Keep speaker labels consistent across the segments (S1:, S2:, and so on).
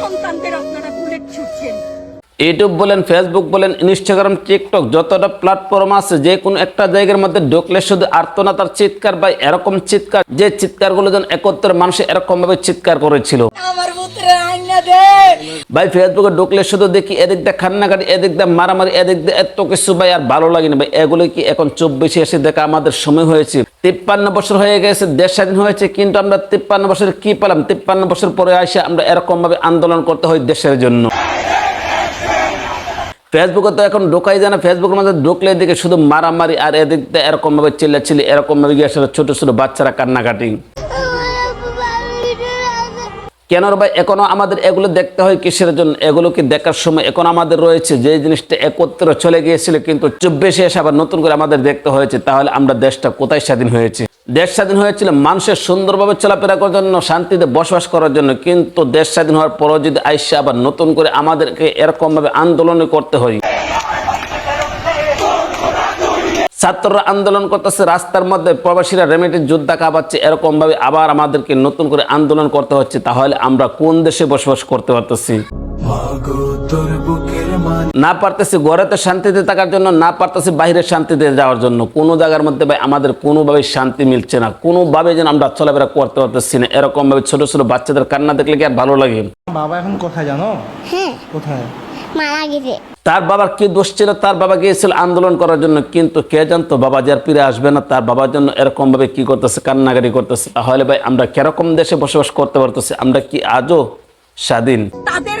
S1: সন্তানদের আপনারা বুলেট ছুটছেন।
S2: ইউটিউব বলেন ফেসবুক বলেন ইনস্টাগ্রাম টিকটক যতটা প্ল্যাটফর্ম আছে যে কোনো একটা জায়গার মধ্যে ঢুকলে শুধু আর্তনাতার চিৎকার বা এরকম চিৎকার যে চিৎকারগুলো যেন একত্রে মানুষ এরকম ভাবে চিৎকার করেছিল। ভাই ফেসবুকে ঢুকলে শুধু দেখি এদিক দিয়ে খান্নাকাটি এদিক দিয়ে মারামারি এদিক দিয়ে এত কিছু ভাই আর ভালো লাগে না ভাই। এগুলো কি এখন চব্বিশে এসে দেখা আমাদের সময় হয়েছে। তিপ্পান্ন বছর হয়ে গেছে দেশ স্বাধীন হয়েছে কিন্তু আমরা তিপ্পান্ন বছর কি পেলাম? তিপ্পান্ন বছর পরে আসে আমরা এরকম ভাবে আন্দোলন করতে হয় দেশের জন্য। ফেসবুকে তো এখন ঢোকাই যায় না। ফেসবুকের মধ্যে ঢুকলে এদিকে শুধু মারামারি আর এদিক দিয়ে এরকম ভাবে চিল্লাচিল্লি এরকম ভাবে গিয়ে আসলে ছোট ছোট বাচ্চারা কান্নাকাটি। কেন ভাই, এখনও আমাদের এগুলো দেখতে হয় কিসের জন্য? এগুলোকে দেখার সময়? এখন আমাদের রয়েছে যে জিনিসটা একত্রে চলে গিয়েছিল, কিন্তু চব্বিশে এসে আবার নতুন করে আমাদের দেখতে হয়েছে। তাহলে আমরা দেশটা কোথায় স্বাধীন হয়েছে? দেশ স্বাধীন হয়েছিল, মানুষের সুন্দরভাবে চলাফেরা করার জন্য, শান্তিতে বসবাস করার জন্য, কিন্তু দেশ স্বাধীন হওয়ার পরও যদি আইসা আবার নতুন করে আমাদেরকে এরকম ভাবে আন্দোলন করতে হয়। ছাত্ররা আন্দোলন করতেছে, রাস্তার মধ্যে প্রবাসীরা রেমিটের যোদ্ধা কাঁপাচ্ছে এরকম ভাবে আবার আমাদেরকে নতুন করে আন্দোলন করতে হচ্ছে, তাহলে আমরা কোন দেশে বসবাস করতে পারতেছি?
S3: মাগো তোর বুকের মান
S2: না পারতেছি ঘরেতে শান্তিতে থাকার জন্য না পারতেছি বাইরে শান্তিতে যাওয়ার জন্য। কোনো জায়গার মধ্যে ভাই আমাদের কোনোভাবে শান্তি মিলছে না। কোনোভাবে যেন আমরা চলাফেরা করতে পারতেছি না। এরকম ভাবে ছোট ছোট বাচ্চাদের কান্না দেখলে কি আর ভালো লাগে?
S4: বাবা এখন কোথায় জানো?
S5: হ্যাঁ।
S4: কোথায়?
S5: মারা গেছে।
S2: তার বাবার কি দোষ ছিল? তার বাবা গিয়েছিল আন্দোলন করার জন্য কিন্তু কে জানতো? বাবা যার ফিরে আসবে না তার বাবার জন্য এরকম ভাবে কি করতেছে কান্নাকারি করতেছে? তাহলে ভাই আমরা কীরকম দেশে বসবাস করতে পারতেছি? আমরা কি আজও স্বাধীন?
S1: তাদের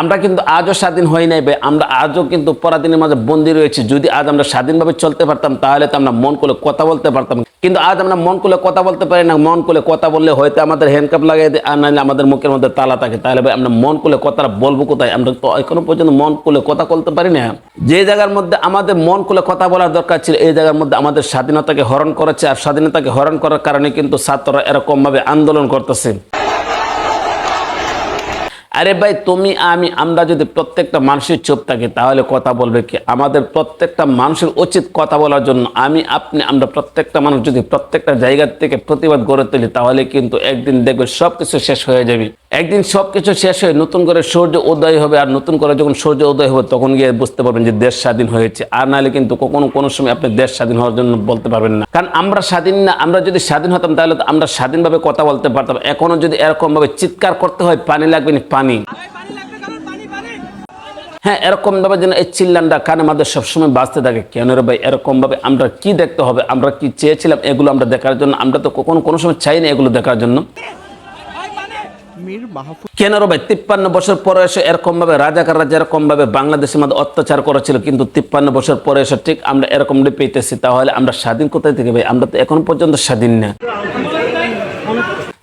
S2: আমরা কিন্তু আজও স্বাধীন হই নাই ভাই, আমরা আজও কিন্তু পরাধীনের মাঝে বন্দী রয়েছি। যদি আজ আমরা স্বাধীনভাবে চলতে পারতাম, তাহলে তো আমরা মন করে কথা বলতে পারতাম। কিন্তু আজ আমরা মন করে কথা বলতে পারি না, মন করে কথা বললে হয়তো আমাদের হ্যান্ডকাপ লাগাই দেয়, আর নাহলে আমাদের মুখের মধ্যে তালা থাকে। তাহলে ভাই আমরা মন করে কথাটা বলব কোথায়? আমরা তো এখনও পর্যন্ত মন করে কথা বলতে পারি না। যে জায়গার মধ্যে আমাদের মন করে কথা বলার দরকার ছিল, এই জায়গার মধ্যে আমাদের স্বাধীনতাকে হরণ করেছে, আর স্বাধীনতাকে হরণ করার কারণে কিন্তু ছাত্ররা এরকমভাবে আন্দোলন করতেছে। আরে ভাই, তুমি, আমি, আমরা যদি প্রত্যেকটা মানুষের চুপ থাকি, তাহলে কথা বলবে কি? আমাদের প্রত্যেকটা মানুষের উচিত কথা বলার জন্য। আমি, আপনি, আমরা প্রত্যেকটা মানুষ যদি প্রত্যেকটা জায়গা থেকে প্রতিবাদ গড়ে তুলি, তাহলে কিন্তু একদিন দেখবে সব কিছু শেষ হয়ে যাবে। একদিন সব কিছু শেষ হয়ে নতুন করে সূর্য উদয় হবে, আর নতুন করে যখন সূর্য উদয় হবে, তখন গিয়ে বুঝতে পারবেন যে দেশ স্বাধীন হয়েছে। আর নাহলে কিন্তু কখনো কোনো সময় আপনি দেশ স্বাধীন হওয়ার জন্য বলতে পারবেন না। কারণ আমরা স্বাধীন না, আমরা যদি স্বাধীন হতাম, তাহলে তো আমরা স্বাধীনভাবে কথা বলতে পারতাম। এখনও যদি এরকমভাবে চিৎকার করতে হয়, পানি লাগবে না, পানি। হ্যাঁ এরকম ভাবে যেন এই চিল্লানটা কানে আমাদের সবসময় বাঁচতে থাকে। কেন রে ভাই, এরকমভাবে আমরা কি দেখতে হবে, আমরা কি চেয়েছিলাম এগুলো আমরা দেখার জন্য? আমরা তো কখনো কোনো সময় চাই না এগুলো দেখার জন্য।
S4: মীর মাহফুজ
S2: কেন রবে? তিপ্পান্ন বছর পরে এসে এরকম ভাবে রাজাকাররা যেরকম ভাবে বাংলাদেশের মধ্যে অত্যাচার করেছিল, কিন্তু তিপ্পান্ন বছর পরে এসে ঠিক আমরা এরকম পেতেছি, তাহলে আমরা স্বাধীন কোথায় থেকে ভাই আমরা তো এখন পর্যন্ত স্বাধীন না।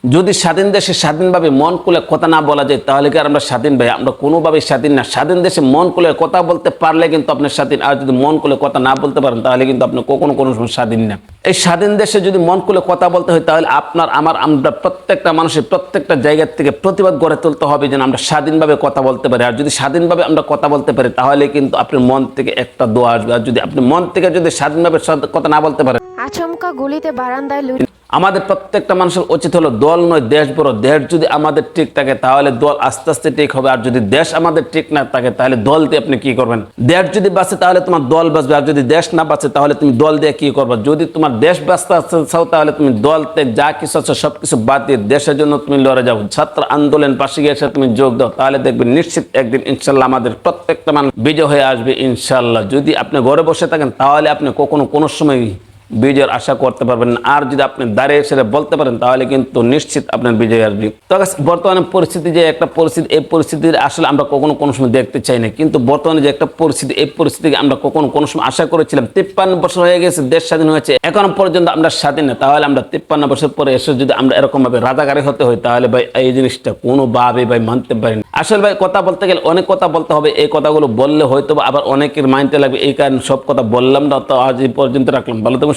S2: যদি স্বাধীন দেশে স্বাধীনভাবে মন খুলে কথা না বলা যায়, তাহলে কি আর আমরা স্বাধীন? ভাই, আমরা কোনোভাবেই স্বাধীন না। স্বাধীন দেশে মন খুলে কথা বলতে পারলে কিন্তু আপনি স্বাধীন, আর যদি মন খুলে কথা না বলতে পারেন, তাহলে কিন্তু আপনি কখনো কোনো সময় স্বাধীন না। এই স্বাধীন দেশে যদি মন খুলে কথা বলতে হয়, তাহলে আপনার, আমার, আমরা প্রত্যেকটা মানুষের প্রত্যেকটা জায়গার থেকে প্রতিবাদ গড়ে তুলতে হবে যেন আমরা স্বাধীনভাবে কথা বলতে পারি। আর যদি স্বাধীনভাবে আমরা কথা বলতে পারি, তাহলে কিন্তু আপনার মন থেকে একটা দোয়া আসবে। আর যদি আপনি মন থেকে যদি স্বাধীনভাবে কথা না বলতে পারেন
S6: আচমকা গুলিতে বারান্দায়
S2: আমাদের প্রত্যেকটা মানুষের উচিত হলো দল নয়, দেশ বড়। দেশ যদি আমাদের ঠিক থাকে, তাহলে দল আস্তে আস্তে ঠিক হবে। আর যদি দেশ আমাদের ঠিক না থাকে, তাহলে দল দিয়ে আপনি কি করবেন? দেশ যদি বাঁচে, তাহলে তোমার দল বাঁচবে। আর যদি দেশ না বাঁচে, তাহলে তুমি দল দিয়ে কি করবে? যদি তোমার দেশ বাঁচতে আসতে চাও, তাহলে তুমি দল ত্যাগ, যা কিছু আছে সব কিছু বাদ দিয়ে দেশের জন্য তুমি লড়ে যাও। ছাত্র আন্দোলন পাশে গিয়ে তুমি যোগ দাও, তাহলে দেখবে নিশ্চিত একদিন ইনশাল্লাহ আমাদের প্রত্যেকটা মানুষ বিজয় হয়ে আসবে ইনশাল্লাহ। যদি আপনি ঘরে বসে থাকেন, তাহলে আপনি কখনো কোনো সময় বিজয়ের আশা করতে পারবেন। আর যদি আপনি দাঁড়িয়ে সেটা বলতে পারেন, তাহলে কিন্তু নিশ্চিত আপনার বিজয় আসবে। তো বর্তমানে পরিস্থিতি যে একটা পরিস্থিতি, এই পরিস্থিতির আসলে আমরা কখনো কোনো সময় দেখতে চাই না। কিন্তু বর্তমানে যে একটা পরিস্থিতি, এই পরিস্থিতিকে আমরা কখনো কোনো সময় আশা করেছিলাম। তিপ্পান্ন বছর হয়ে গেছে, দেশ স্বাধীন হয়েছে। এখনও পর্যন্ত আমরা স্বাধীন না, তাহলে আমরা তিপ্পান্ন বছর পরে এসে যদি আমরা এরকম ভাবে রাজাকারী হতে হয়, তাহলে ভাই এই জিনিসটা কোনোভাবে ভাই মানতে পারি না। আসলে ভাই, কথা বলতে গেলে অনেক কথা বলতে হবে, এই কথাগুলো বললে হয়তো আবার অনেকের মাইন্ডে লাগবে, এই কারণে সব কথা বললাম না, তো আজ পর্যন্ত রাখলাম। ভালো থাকবেন